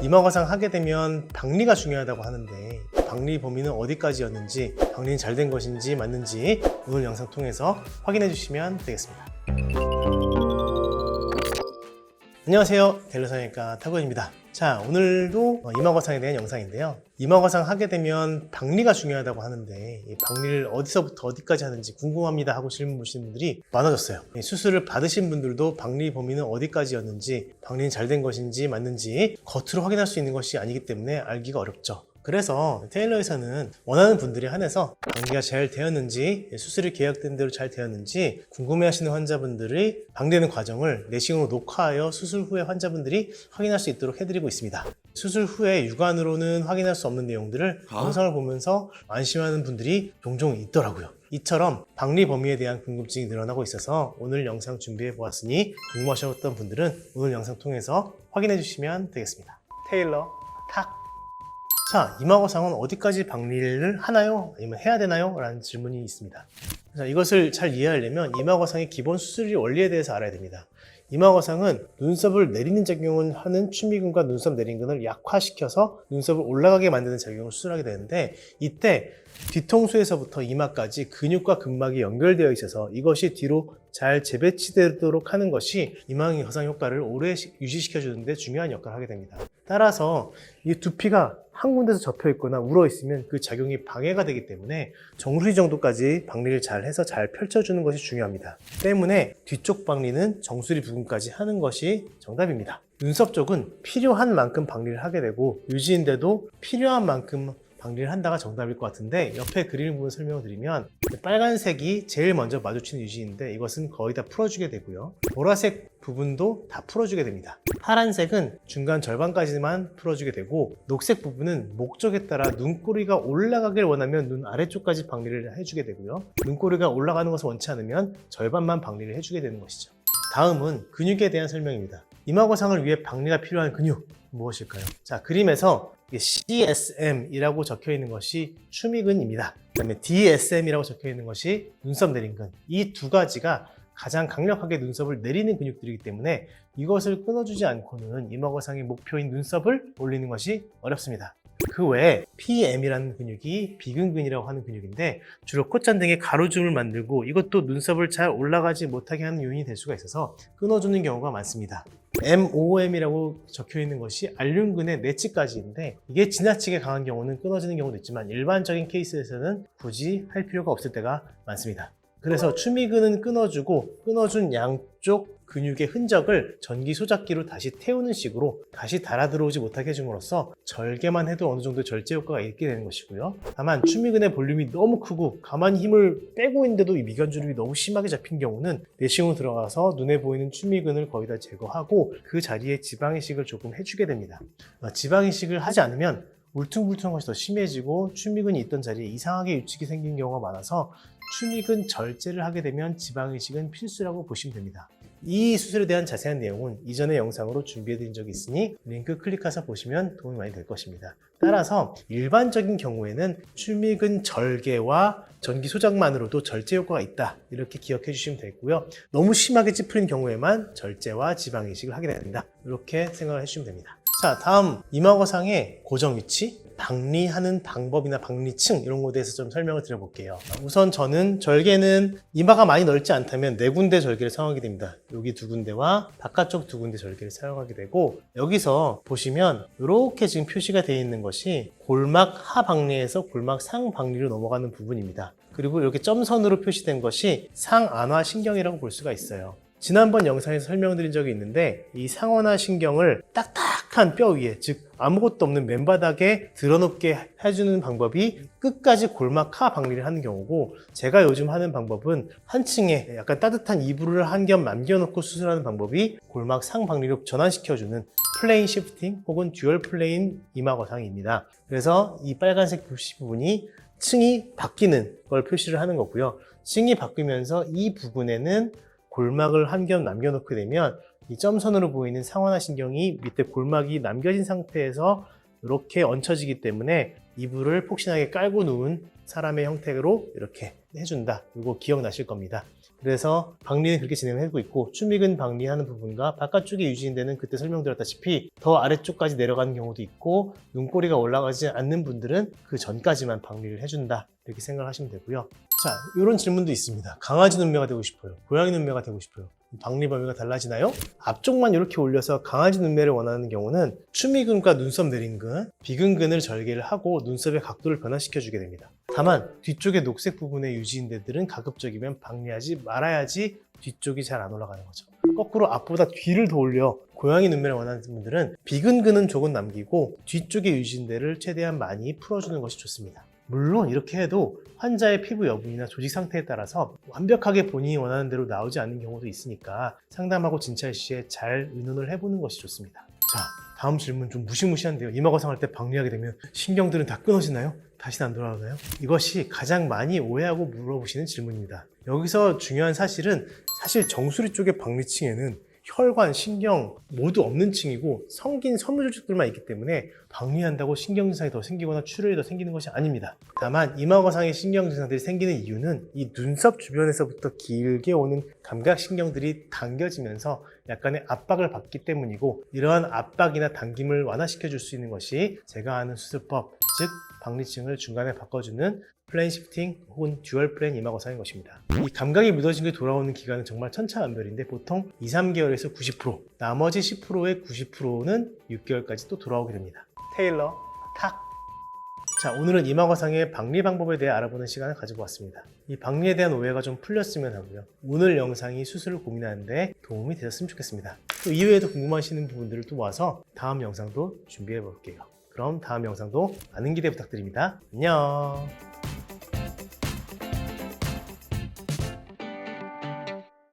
이마과상 하게 되면 박리가 중요하다고 하는데 박리 범위는 어디까지였는지 박리는 잘 된 것인지 맞는지 오늘 영상 통해서 확인해 주시면 되겠습니다. 안녕하세요. 델로상의과 타고입니다. 자, 오늘도 어, 이마과상에 대한 영상인데요. 이마과상 하게 되면 박리가 중요하다고 하는데 이 박리를 어디서부터 어디까지 하는지 궁금합니다 하고 질문 주시는 분들이 많아졌어요. 이 수술을 받으신 분들도 박리 범위는 어디까지였는지 박리는 잘 된 것인지 맞는지 겉으로 확인할 수 있는 것이 아니기 때문에 알기가 어렵죠. 그래서 테일러에서는 원하는 분들에 한해서 방리가 잘 되었는지 수술이 계약된 대로 잘 되었는지 궁금해하시는 환자분들의 방되는 과정을 내시경으로 녹화하여 수술 후에 환자분들이 확인할 수 있도록 해드리고 있습니다. 수술 후에 육안으로는 확인할 수 없는 내용들을 아? 영상을 보면서 안심하는 분들이 종종 있더라고요. 이처럼 박리 범위에 대한 궁금증이 늘어나고 있어서 오늘 영상 준비해 보았으니 궁금하셨던 분들은 오늘 영상 통해서 확인해 주시면 되겠습니다. 테일러 탁! 자, 이마거상은 어디까지 박리를 하나요? 아니면 해야 되나요? 라는 질문이 있습니다. 자, 이것을 잘 이해하려면 이마거상의 기본 수술 원리에 대해서 알아야 됩니다. 이마거상은 눈썹을 내리는 작용을 하는 추미근과 눈썹 내린근을 약화시켜서 눈썹을 올라가게 만드는 작용을 수술하게 되는데 이때 뒤통수에서부터 이마까지 근육과 근막이 연결되어 있어서 이것이 뒤로 잘 재배치되도록 하는 것이 이마의 거상 효과를 오래 시- 유지시켜주는 데 중요한 역할을 하게 됩니다. 따라서 이 두피가 한 군데서 접혀 있거나 울어 있으면 그 작용이 방해가 되기 때문에 정수리 정도까지 박리를 잘 해서 잘 펼쳐주는 것이 중요합니다. 때문에 뒤쪽 박리는 정수리 부분까지 하는 것이 정답입니다. 눈썹 쪽은 필요한 만큼 박리를 하게 되고 유지인데도 필요한 만큼 박리를 한다가 정답일 것 같은데 옆에 그림 부분 설명을 드리면 빨간색이 제일 먼저 마주치는 유지인데 이것은 거의 다 풀어주게 되고요. 보라색 부분도 다 풀어주게 됩니다. 파란색은 중간 절반까지만 풀어주게 되고 녹색 부분은 목적에 따라 눈꼬리가 올라가길 원하면 눈 아래쪽까지 박리를 해주게 되고요. 눈꼬리가 올라가는 것을 원치 않으면 절반만 박리를 해주게 되는 것이죠. 다음은 근육에 대한 설명입니다. 이마거상을 위해 박리가 필요한 근육 무엇일까요? 자 그림에서 CSM이라고 적혀 있는 것이 추미근입니다. 그다음에 DSM이라고 적혀 있는 것이 눈썹 내린근. 이 두 가지가 가장 강력하게 눈썹을 내리는 근육들이기 때문에 이것을 끊어주지 않고는 이마거상의 목표인 눈썹을 올리는 것이 어렵습니다. 그 외에 PM이라는 근육이 비근근이라고 하는 근육인데 주로 콧잔등에 가로줌을 만들고 이것도 눈썹을 잘 올라가지 못하게 하는 요인이 될 수가 있어서 끊어주는 경우가 많습니다. MOM이라고 적혀 있는 것이 알륜근의 내치까지인데 이게 지나치게 강한 경우는 끊어지는 경우도 있지만 일반적인 케이스에서는 굳이 할 필요가 없을 때가 많습니다. 그래서 추미근은 끊어주고 끊어준 양쪽 근육의 흔적을 전기 소작기로 다시 태우는 식으로 다시 달아 들어오지 못하게 해줌으로써 절개만 해도 어느 정도 절제 효과가 있게 되는 것이고요. 다만 추미근의 볼륨이 너무 크고 가만히 힘을 빼고 있는데도 이 미간주름이 너무 심하게 잡힌 경우는 내시경으로 들어가서 눈에 보이는 추미근을 거의 다 제거하고 그 자리에 지방 이식을 조금 해주게 됩니다. 아, 지방 이식을 하지 않으면 울퉁불퉁한 것이 더 심해지고 추미근이 있던 자리에 이상하게 유축이 생긴 경우가 많아서 추미근 절제를 하게 되면 지방이식은 필수라고 보시면 됩니다. 이 수술에 대한 자세한 내용은 이전의 영상으로 준비해드린 적이 있으니 링크 클릭해서 보시면 도움이 많이 될 것입니다. 따라서 일반적인 경우에는 추미근 절개와 전기 소작만으로도 절제 효과가 있다 이렇게 기억해 주시면 되고요. 너무 심하게 찌푸린 경우에만 절제와 지방 이식을 하게 됩니다. 이렇게 생각을 해주시면 됩니다. 자 다음 이마거상의 고정 위치 박리하는 방법이나 박리층 이런 것에 대해서 좀 설명을 드려볼게요. 우선 저는 절개는 이마가 많이 넓지 않다면 네 군데 절개를 사용하게 됩니다. 여기 두 군데와 바깥쪽 두 군데 절개를 사용하게 되고 여기서 보시면 이렇게 지금 표시가 되어 있는 것이 골막 하박리에서 골막 상박리로 넘어가는 부분입니다. 그리고 이렇게 점선으로 표시된 것이 상안화 신경이라고 볼 수가 있어요. 지난번 영상에서 설명드린 적이 있는데 이 상완화 신경을 딱딱 한 뼈 위에 즉 아무것도 없는 맨바닥에 드러눕게 해주는 방법이 끝까지 골막 하 박리를 하는 경우고 제가 요즘 하는 방법은 한 층에 약간 따뜻한 이불을 한 겹 남겨놓고 수술하는 방법이 골막 상 박리로 전환시켜주는 플레인 시프팅 혹은 듀얼 플레인 이마 거상입니다. 그래서 이 빨간색 표시 부분이 층이 바뀌는 걸 표시를 하는 거고요. 층이 바뀌면서 이 부분에는 골막을 한 겹 남겨놓게 되면 이 점선으로 보이는 상완화 신경이 밑에 골막이 남겨진 상태에서 이렇게 얹혀지기 때문에 이불을 폭신하게 깔고 누운 사람의 형태로 이렇게 해준다. 이거 기억나실 겁니다. 그래서 박리는 그렇게 진행을 하고 있고 추미근 박리하는 부분과 바깥쪽에 유지인 데는 그때 설명드렸다시피 더 아래쪽까지 내려가는 경우도 있고 눈꼬리가 올라가지 않는 분들은 그 전까지만 박리를 해준다 이렇게 생각하시면 되고요. 자, 이런 질문도 있습니다. 강아지 눈매가 되고 싶어요. 고양이 눈매가 되고 싶어요. 박리 범위가 달라지나요? 앞쪽만 이렇게 올려서 강아지 눈매를 원하는 경우는 추미근과 눈썹 내린근, 비근근을 절개를 하고 눈썹의 각도를 변화시켜 주게 됩니다. 다만 뒤쪽의 녹색 부분의 유지인대들은 가급적이면 박리하지 말아야지 뒤쪽이 잘 안 올라가는 거죠. 거꾸로 앞보다 뒤를 더 올려 고양이 눈매를 원하는 분들은 비근근은 조금 남기고 뒤쪽의 유지인대를 최대한 많이 풀어주는 것이 좋습니다. 물론 이렇게 해도 환자의 피부 여분이나 조직 상태에 따라서 완벽하게 본인이 원하는 대로 나오지 않는 경우도 있으니까 상담하고 진찰 시에 잘 의논을 해보는 것이 좋습니다. 자, 다음 질문 좀 무시무시한데요. 이마거상 할 때 박리하게 되면 신경들은 다 끊어지나요? 다시는 안 돌아오나요? 이것이 가장 많이 오해하고 물어보시는 질문입니다. 여기서 중요한 사실은 사실 정수리 쪽의 박리층에는 혈관, 신경 모두 없는 층이고 성긴 섬유 조직들만 있기 때문에 박리한다고 신경 증상이 더 생기거나 출혈이 더 생기는 것이 아닙니다. 다만 이마거상의 신경 증상들이 생기는 이유는 이 눈썹 주변에서부터 길게 오는 감각 신경들이 당겨지면서 약간의 압박을 받기 때문이고 이러한 압박이나 당김을 완화시켜 줄 수 있는 것이 제가 아는 수술법 즉 박리층을 중간에 바꿔주는 플랜 시프팅 혹은 듀얼 플랜 이마거상인 것입니다. 이 감각이 묻어진 게 돌아오는 기간은 정말 천차만별인데 보통 2, 3개월에서 90% 나머지 10%의 90%는 6개월까지 또 돌아오게 됩니다. 테일러 탁! 자 오늘은 이마거상의 박리 방법에 대해 알아보는 시간을 가지고 왔습니다. 이 박리에 대한 오해가 좀 풀렸으면 하고요. 오늘 영상이 수술을 고민하는데 도움이 되셨으면 좋겠습니다. 또 이외에도 궁금하시는 부분들을 또 모아서 다음 영상도 준비해 볼게요. 그럼 다음 영상도 많은 기대 부탁드립니다. 안녕!